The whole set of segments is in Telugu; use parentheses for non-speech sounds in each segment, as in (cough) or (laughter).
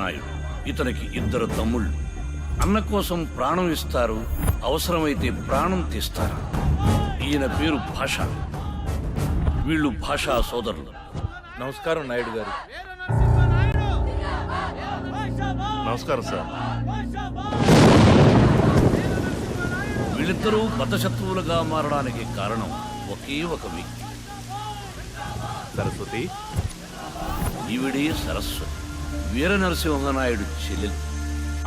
నాయుడు. ఇతనికి ఇద్దరు తమ్ముళ్ళు. అన్న కోసం ప్రాణం ఇస్తారు అవసరమైతే ప్రాణం తీస్తారు. ఈయన పేరు భాష. వీళ్ళు భాషా సోదరులు. నమస్కారం నాయుడు గారు. నమస్కారం సార్. వీళ్ళిద్దరూ బతశత్రువులుగా మారడానికి కారణం ఒకే ఒక వ్యక్తి. సరస్వతి. ఈవిడే సరస్వతి. వీర నరసింహనాయుడు చెల్లెలు.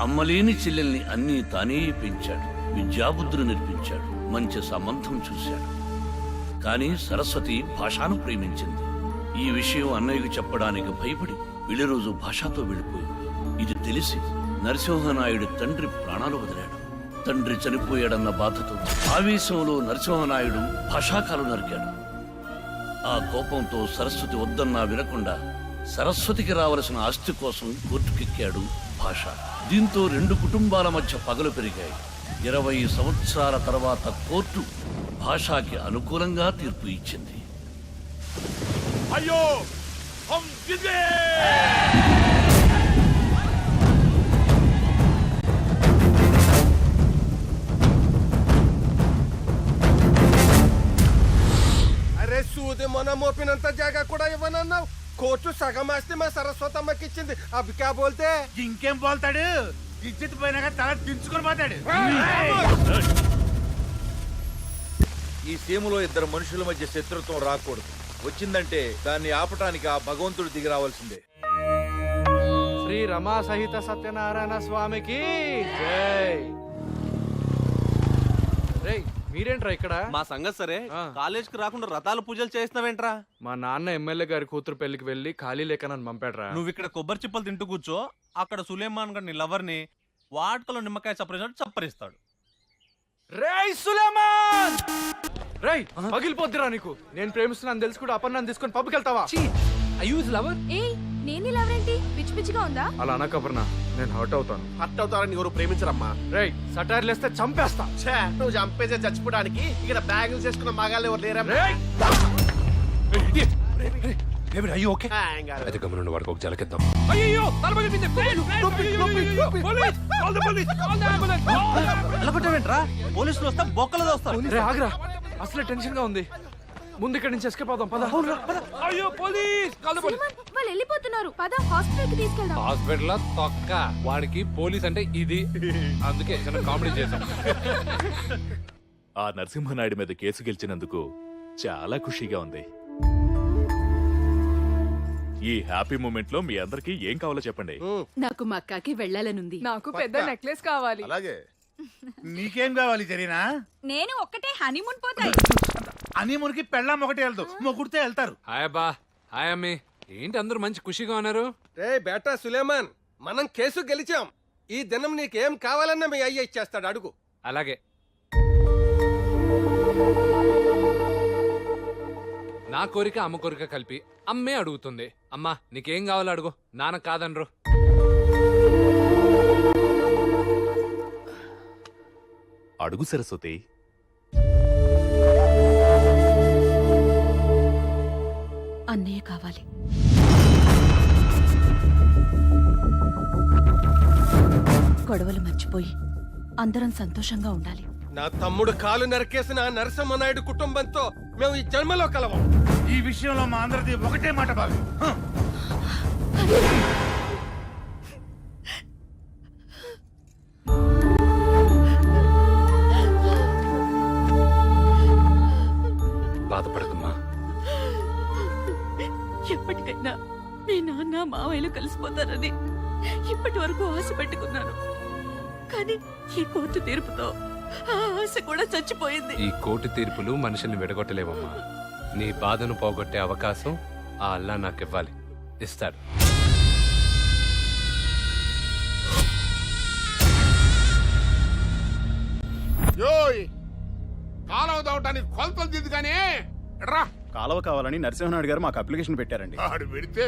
అమ్మలేని చెల్లెల్ని అన్నీ తానే పెంచాడు. విద్యాబుద్ధులు నేర్పించాడు. మంచి సంబంధం చూశాడు. కానీ సరస్వతి భాషను ప్రేమించింది. ఈ విషయం అన్నయ్యకు చెప్పడానికి భయపడి వెళ్ళి రోజు భాషతో వెళ్ళిపోయింది. ఇది తెలిసి నరసింహనాయుడు తండ్రి ప్రాణాలు వదిలాడు. తండ్రి చనిపోయాడన్న బాధతో ఆవేశంలో నరసింహనాయుడు భాషాకాలు నరికాడు. ఆ కోపంతో సరస్వతి వద్దన్నా వినకుండా సరస్వతికి రావలసిన ఆస్తి కోసం కోర్టుకెక్కాడు భాష. దీంతో రెండు కుటుంబాల మధ్య పగలు పెరిగాయి. ఇరవై సంవత్సరాల తర్వాత కోర్టు భాషాకి అనుకూలంగా తీర్పు ఇచ్చింది. అయ్యో! అరే సూది మొన మోపినంత జాగా కూడా ఇవ్వనన్నావు. కోర్టు సగం ఆస్తి మా సరస్వతమ్మకి ఇచ్చింది. అవి క్యా బోల్తే? ఇంకేం పోల్తాడు ఇజ్జత్ పోయినాక తల దించుకొని పోతాడు. ఈ సీమలో ఇద్దరు మనుషుల మధ్య శత్రుత్వం రాకూడదు. వచ్చిందంటే దాన్ని ఆపటానికి ఆ భగవంతుడు దిగి రావాల్సిందే. శ్రీ రమా సహిత సత్యనారాయణ స్వామికి జై. రేయ్ మీరేంట్రా ఇక్కడ? మా సంగతి సరే. ఆ. కాలేజ్కి రాకుండా రథాలు పూజలు చేస్తావేంట్రా మా నాన్న ఎమ్మెల్యే గారి కూతురు పెళ్ళికి వెళ్ళి ఖాళీ లేక నన్ను పంపాడ్రా. నువ్వు ఇక్కడ కొబ్బరి చిప్పలు తింటూ కూర్చో అక్కడ సులేమాన్ గారి లవర్ని వాటికలో నిమ్మకాయ చప్పరిసినట్టు చప్పరిస్తాడు. రేయ్ సులేమాన్! రేయ్ పగిలిపోద్దిరా నీకు. నేను ప్రేమిస్తున్నాను తెలుసు కూడా అపర్ణాన్ని తీసుకొని పబ్కి వెళ్తావా ఏయ్ నేను ఇలావరేంటి పిచ్చి పిచ్చిగా ఉందా అలా అనకపర్ణ నేను హర్ట్ అవుతాను హట్ అవుతారని ఎవరు ప్రేమించరమ్మా రేయ్ సటైర్లు వేస్తే చంపేస్తా ఛే, నువ్వు చంపేసే చచ్చిపోవడానికి ఇక్కడ బ్యాగులు చేసుకున్న మగాళ్ళు ఎవరు లేరా రేయ్ అయ్యో ఓకే అయితే గమనండి వాడికి ఒక జలకిద్దాం అయ్యో తల పోలీసులు వస్తే బొక్కలు దోస్తారు రే ఆగ్రా అసలే టెన్షన్గా ఉంది ముందు ఇక్కడి నుంచి ఎస్కేప్ అవుదాం పద. అయ్యో పోలీస్! వాళ్ళు వెళ్ళిపోతున్నారు. పద హాస్పిటల్కి తీసుకెళ్దాం. హాస్పిటల్ తొక్క. వాడికి పోలీస్ అంటే ఇది. అందుకే చిన్న కామెడీ చేశాం. ఆ నరసింహనాయుడు మీద కేసు గెలిచినందుకు చాలా ఖుషీగా ఉంది. ఈ హ్యాపీ మూమెంట్లో మీ అందరికి ఏం కావాలో చెప్పండి. నాకు మక్కాకి వెళ్ళాలనుంది. నాకు పెద్ద నెక్లెస్ కావాలి. అలాగే. నీకేం కావాలి జరీనా నేను ఒక్కటే హనీమూన్ పోతాయి. (laughs) అని మురికి పెళ్ళాం ఒకటి వెళ్తావు మొగుడితే వెళ్తారు. హాయ్ అబ్బా హాయ్ అమ్మి. ఏంటి అందరూ మంచి ఖుషిగా ఉన్నారు? రే బేటా సులేమాన్ మనం కేసు గెలిచాం. ఈ దినం నీకేం కావాలన్నా మీ అయ్య ఇచ్చేస్తాడు అడుగు. అలాగే. నా కోరిక అమ్మ కోరిక కలిపి అమ్మే అడుగుతుంది. అమ్మా నీకేం కావాలో అడుగు. నాన్న కాదనరు. అడుగు సరస్వతి. అన్నయ్య కావాలి. గొడవలు మర్చిపోయి అందరం సంతోషంగా ఉండాలి. నా తమ్ముడు కాలు నరికేసిన ఆ నరసింహనాయుడు కుటుంబంతో మేము ఈ జన్మలో కలవం. ఈ విషయంలో మా అందరిది ఒకటే మాట బావి మావయ్యలు కలిసిపోతారని ఇప్పటి వరకు ఆశ పెట్టుకున్నాను. కానీ ఈ కోర్టు తీర్పుతో ఆ ఆశ కూడా చచ్చిపోయింది. ఈ కోర్టు తీర్పులు మనుషుల్ని విడగొట్టలేవమ్మా. నీ బాధను పోగొట్టే అవకాశం ఆ అల్లా నాకు ఇవ్వాలి ఇస్తాడు. యోయ్ కాలువ దవటానికి కొలతలు దిద్దు కానీ రా కాలువ కావాలని నరసింహనాయుడు గారు మాకు అప్లికేషన్ పెట్టారండి. ఆడు పెడితే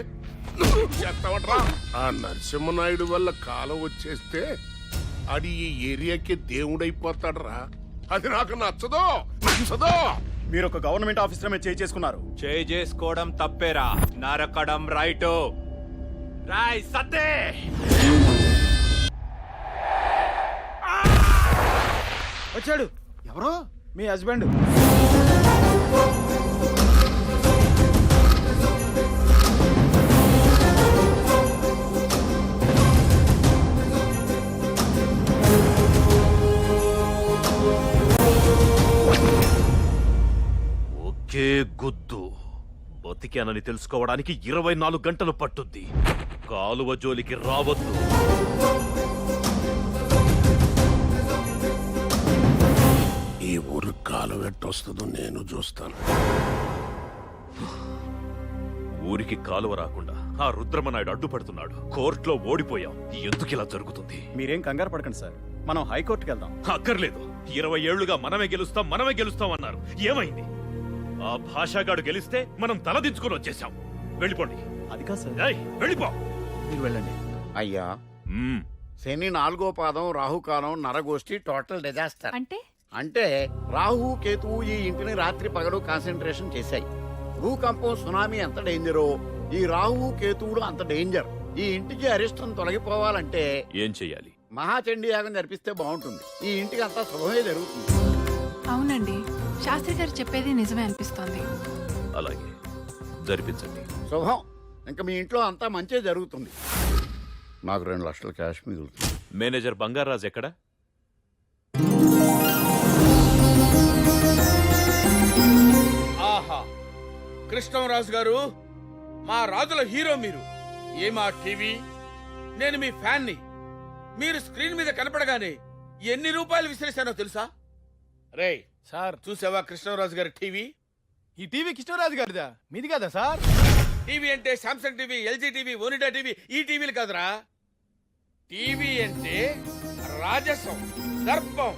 చేస్తావట్రా ఆ నరసింహనాయుడు వల్ల కాలం వచ్చేస్తే అది ఈ ఏరియాకి దేవుడైపోతాడరా. అది నాకు నచ్చదో నచ్చదో. మీరు ఒక గవర్నమెంట్ ఆఫీసర్ మీద చేయి చేసుకున్నారు. చేయి చేసుకోవడం తప్పేరా. నరకడం రైట్. రాయ్ సత్తే! వచ్చాడు. ఎవరు? మీ హస్బెండ్. ఒకే గుద్దు. బతికానని తెలుసుకోవడానికి ఇరవై నాలుగు గంటలు పట్టుద్ది. కాలువ జోలికి రావద్దు. ఈ ఊరు కాలం ఎట్టొస్తుందో నేను చూస్తాను. ఊరికి కాలువ రాకుండా ఆ రుద్రమనాయుడు అడ్డుపడుతున్నాడు. కోర్టులో ఓడిపోయాం. ఎందుకు ఇలా జరుగుతుంది? మీరేం కంగారు పడకండి సార్. మనం హైకోర్టుకి వెళ్దాం అక్కర్లేదు. ఇరవై ఏళ్ళుగా మనమే గెలుస్తాం మనమే గెలుస్తాం అన్నారు. ఏమైంది? ఆ భాషాగాడు గెలిస్తే మనం తలదించుకొని వచ్చేసాం వెళ్ళిపోండి. అది కాదు సార్. ఏయ్, వెళ్ళిపో. మీరు వెళ్ళండి. అయ్యా. మ్మ్. శని నాలుగో పాదం రాహుకాలం నరగోష్ఠి టోటల్ డిజాస్టర్. అంటే? అంటే రాహు కేతువు ఈ ఇంటిని రాత్రి పగలు కాన్సన్ట్రేషన్ చేశాయి. భూకంపం సునామీ ఎంత డేంజరో ఈ రాహు కేతువులు అంత డేంజర్. ఈ ఇంటికి అరిష్టం తొలగిపోవాలంటే ఏం చెయ్యాలి? మహాచండీ యాగం జరిపిస్తే బాగుంటుంది. ఈ ఇంటికి అంతా శుభమే జరుగుతుంది. అవునండి. శాస్త్రి గారు చెప్పేది నిజమే అనిపిస్తోంది. అలాగే. జరిపించండి. శుభం. ఇంకా మీ ఇంట్లో అంతా మంచే జరుగుతుంది. నాకు రెండు లక్షల క్యాష్ మిగులుతుంది. మేనేజర్ బంగారాజ్ ఎక్కడ? ఆహా. కృష్ణరాజు గారు మా రాజుల హీరో మీరు. ఏ మా టీవీ? నేను మీ ఫ్యాన్ని. మీరు స్క్రీన్ మీద కనపడగానే ఎన్ని రూపాయలు విసిరేశానో తెలుసా? రే సార్. చూసావా కృష్ణరాజు గారి టీవీ? ఈ టీవీ కిషోరాజు గారిదా? మీది కదా సార్? టీవీ అంటే Samsung TV LG TV Onida TV ఈ టీవీలు కాదురా. టీవీ అంటే రాజసం దర్పం.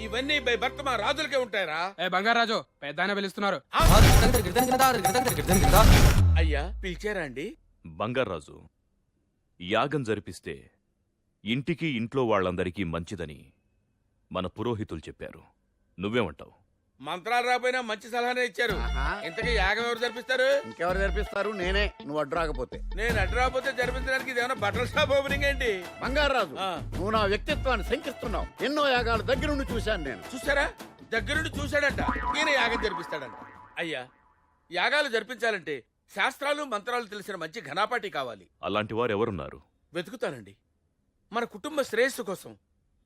ఇవన్నీ బై భర్త మా రాజులకే ఉంటాయరా. ఏ బంగారాజు పెద్ద పిలుస్తున్నారు. ఆ? అయ్యా పిలిచారా అండి? బంగారాజు యాగం జరిపిస్తే ఇంటికి ఇంట్లో వాళ్ళందరికీ మంచిదని మన పురోహితులు చెప్పారు. నువ్వేమంటావు మంత్రాలు రాపోయినా మంచి సలహానే ఇచ్చారు. ఇంతకీ యాగం ఎవరు జరిపిస్తారు? ఇంకెవరు జరిపిస్తారు? నేనే. నువ్వు అడ్డు రాకపోతే. నేను అడ్డు రాకపోతే జరిపించడానికి ఇదేమన్నా బట్టల షాప్ ఓపెనింగ్ ఏంటి? బంగారాజు. నువ్వు నా వ్యక్తిత్వాన్ని శంకిస్తున్నావు. ఎన్నో యాగాలు దగ్గరుండి చూశాను నేను. చూసారా దగ్గరుండి చూశాడంట. ఈయన యాగం జరిపిస్తాడంట. అయ్యా యాగాలు జరిపించాలంటే శాస్త్రాలు మంత్రాలు తెలిసిన మంచి ఘనాపాటి కావాలి. అలాంటి వారు ఎవరున్నారు? వెతుకుతానండి. మన కుటుంబ శ్రేయస్సు కోసం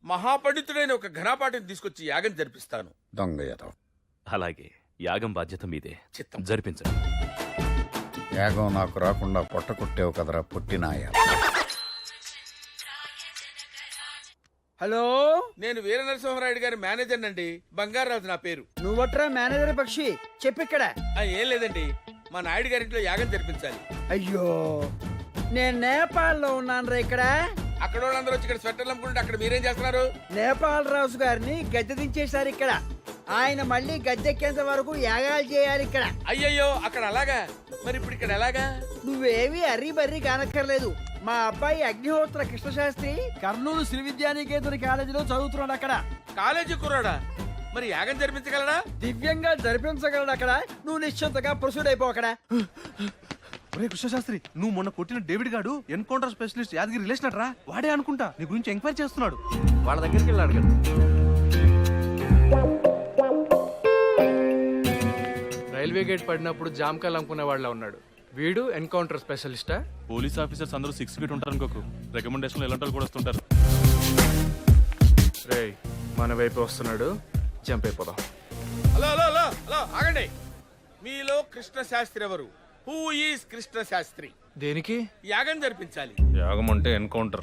మహాపండితుడైన ఒక ఘనాపాటిని తీసుకొచ్చి యాగం జరిపిస్తాను. దొంగ యథం. అలాగే యాగం బాధ్యత మీదే. చిత్తం. జరిపించండి. యాగం నాకు రాకుండా పొట్ట కొట్టేవు కదరా పుట్టినాయ. హలో? నేను వీర నరసింహరాయుడు గారి మేనేజర్ అండి బంగారాజు నా పేరు. నువ్వట్రా మేనేజర్ పక్షి? చెప్పిక్కడ ఆ, ఏం లేదండి. మా నాయుడు గారింట్లో యాగం జరిపించాలి. అయ్యో నేను నేపాల్లో ఉన్నాను రా ఇక్కడ. అక్కడ వాళ్ళందరూ వచ్చి ఇక్కడ స్వెటర్లు అమ్ముకుంటే అక్కడ మీరేం చేస్తున్నారు? నేపాల్ రాజు గారిని గద్దె దించేశారు ఇక్కడ. ఆయన మళ్ళీ గద్దెక్కేంత వరకు యాగాలు చేయాలి ఇక్కడ. అయ్యయ్యో అక్కడ అలాగా? మరి ఇప్పుడు ఇక్కడ ఎలాగా? నువ్వేవి అర్రీ బర్రీ కానక్కర్లేదు. మా అబ్బాయి అగ్నిహోత్ర కృష్ణశాస్త్రి కర్నూలు శ్రీ విద్యానికేతన్ కాలేజీలో చదువుతున్నాడు అక్కడ. కాలేజీ కుర్రాడా? మరి యాగం జరిపించగలడా? దివ్యంగా జరిపించగలడు అక్కడ. నువ్వు నిశ్చింతగా ప్రొసీడ్ అయిపో అక్కడ. ఒరే కృష్ణశాస్త్రి నువ్వు మొన్న కొట్టిన డేవిడ్ గాడు ఎన్కౌంటర్ స్పెషలిస్ట్ యాదగిరి రిలేషన్ రా వాడే అనుకుంటా నీ గురించి ఎంక్వైరీ చేస్తున్నాడు. వాళ్ళ దగ్గరికి వెళ్ళాడు కదా రైల్వే గేట్ పడినప్పుడు జామకాయలు అమ్ముకునే వాళ్ళ ఉన్నాడు. వీడు ఎన్కౌంటర్ స్పెషలిస్టా? పోలీస్ ఆఫీసర్స్ అందరూ సిక్స్ ఫీట్ ఉంటారు అనుకోకు. రికమెండేషన్ ఎలాంటి వాళ్ళు కూడా వస్తుంటారు. రే మన వైపు వస్తున్నాడు. జంప్ అయిపోదాం. హలో హలో హలో హలో ఆగండి. మీలో కృష్ణ శాస్త్రి ఎవరు? హూ ఈస్ కృష్ణ శాస్త్రి దేనికి? యాగం జరిపించాలి. యాగం అంటే ఎన్కౌంటర్.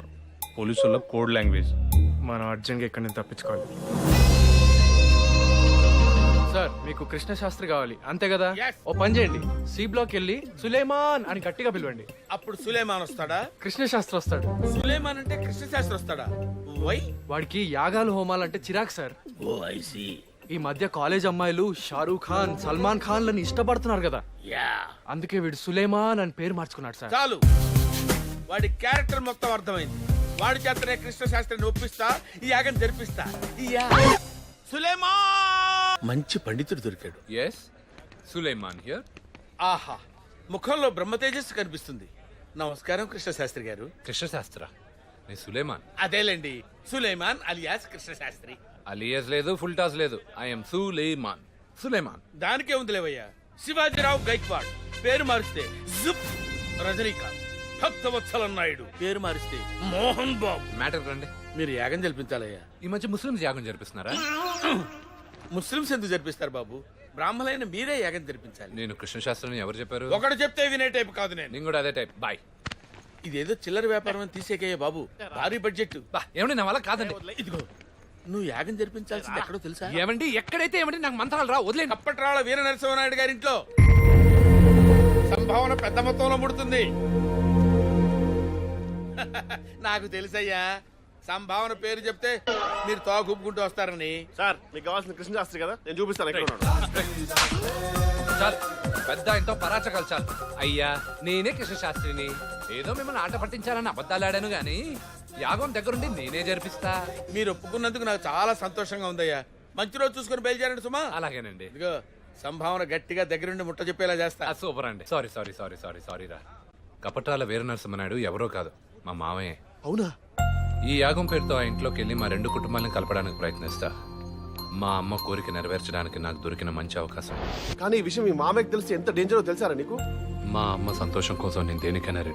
పోలీసుల కోడ్ లాంగ్వేజ్. మనం అర్జెంట్గా ఇక్కడి నుంచి తప్పించుకోవాలి. సార్ మీకు కృష్ణ శాస్త్రి కావాలి. అంతే కదా? Yes. ఓ పని చేయండి. సి బ్లాక్ వెళ్ళి సులేమాన్ అని గట్టిగా పిలవండి. అప్పుడు సులేమాన్ వస్తాడా? కృష్ణ శాస్త్రి వస్తాడు. సులేమాన్ అంటే కృష్ణ శాస్త్రి వస్తాడా? వై వాడికి యాగాలు హోమాలంటే చిరాకు సార్. ఓ ఐసి ఈ మధ్య కాలేజ్ అమ్మాయిలు షారూక్ ఖాన్ సల్మాన్ ఖాన్ లని ఇష్టపడుతున్నారు కదా. యా అందుకే వీడు సులేమాన్ అని పేరు మార్చుకున్నాడు సార్. చాలు. వాడి క్యారెక్టర్ మొత్తం అర్థమైంది. వాడి చేతనే కృష్ణ శాస్త్రిని ఒప్పిస్తా ఈ యాగం జరిపిస్తా. ఈ యా- సులేమాన్! మంచి పండితుడు దొరికాడు. ఎస్ సులేమాన్ హియర్ ఆహా. ముఖంలో బ్రహ్మ తేజస్సు కనిపిస్తుంది. నమస్కారం కృష్ణశాస్త్రి గారు. కృష్ణశాస్త్ర నీ సులేమాన్. అదేలేండి. సులేమాన్ అలియాస్ కృష్ణశాస్త్రి. అలియస్ లేదు ఫుల్ టాస్ లేదు. ఐఎమ్ సులేమాన్. సులేమాన్. దానికే ఉంది లేవయ్యా శివాజీరావు గైక్వాడ్. పేరు మారిస్తే జుప్ రజనీకాంత్. భక్తవత్సలం నాయుడు. పేరు మారిస్తే మోహన్ బాబు. మ్యాటర్ రండి. మీరు యాగం జరిపించాలయ్యా. ఈ మధ్య ముస్లింస్ యాగం జరిపిస్తున్నారా? ముస్లింస్ ఎందుకు జరిపిస్తారు బాబు? బ్రాహ్మలైన మీరే యాగం జరిపించాలి. నేను కృష్ణశాస్త్రిని ఎవరు చెప్పారు? ఒకడు చెప్తే వినే టైప్ కాదు నేను. నేను కూడా అదే టైప్. బాయ్ ఇదేదో చిల్లర వ్యాపారం అని తీసేకయ్యా బాబు. భారీ బడ్జెట్ ఏమండి నా వల్ల కాదండి. ఇదిగో. నువ్వు యాగం జరిపించాల్సింది ఎక్కడో తెలుసా? ఏమండి ఎక్కడైతే ఏమండి నాకు మంత్రాలు రా వదిలేండి కప్పట్రాళ్ళ వీర నరసింహనాయుడు గారింట్లో సంభావన పెద్ద మొత్తంలో ముడుతుంది. (laughs) నాకు తెలుసయ్యా సంభావన పేరు చెప్తే మీరు తోగుప్పుకుంటూ వస్తారని. సార్ మీకు కావాల్సిన కృష్ణశాస్త్రి కదా? నేను చూపిస్తాను ఎక్కడ ఉన్నాడు. పెద్ద ఎంతో పరాచకాలు చాలు అయ్యా నేనే కృష్ణశాస్త్రిని. ఏదో మిమ్మల్ని ఆట పట్టించాలని అబద్ధాలు ఆడాను గాని యాగం దగ్గరుండి నేనే జరిపిస్తా. మీరు ఒప్పుకున్నందుకు నాకు చాలా సంతోషంగా ఉందయ్యా. మంచి రోజు చూసుకుని బయలుదేరండి సుమా. అలాగేనండి. ఇదిగో సంభావన గట్టిగా దగ్గరుండి ముట్ట చెప్పేలా చేస్తా. ఆ, సూపర్ అండి. Sorry sorry sorry sorry sorry రా కపట్రాల వీర నరసింహనాయుడు ఎవరో కాదు మా మామయ్య. అవునా? ఈ యాగం పేరుతో ఆ ఇంట్లోకి వెళ్ళి మా రెండు కుటుంబాలను కలపడానికి ప్రయత్నిస్తా. మా అమ్మ కోరిక నెరవేర్చడానికి నాకు దొరికిన మంచి అవకాశం. కానీ ఈ విషయం మీ మామయ్యకి తెలిసి ఎంత డేంజరో తెలుసారా నీకు? మా అమ్మ సంతోషం కోసం నేను దేనికైనా రెడీ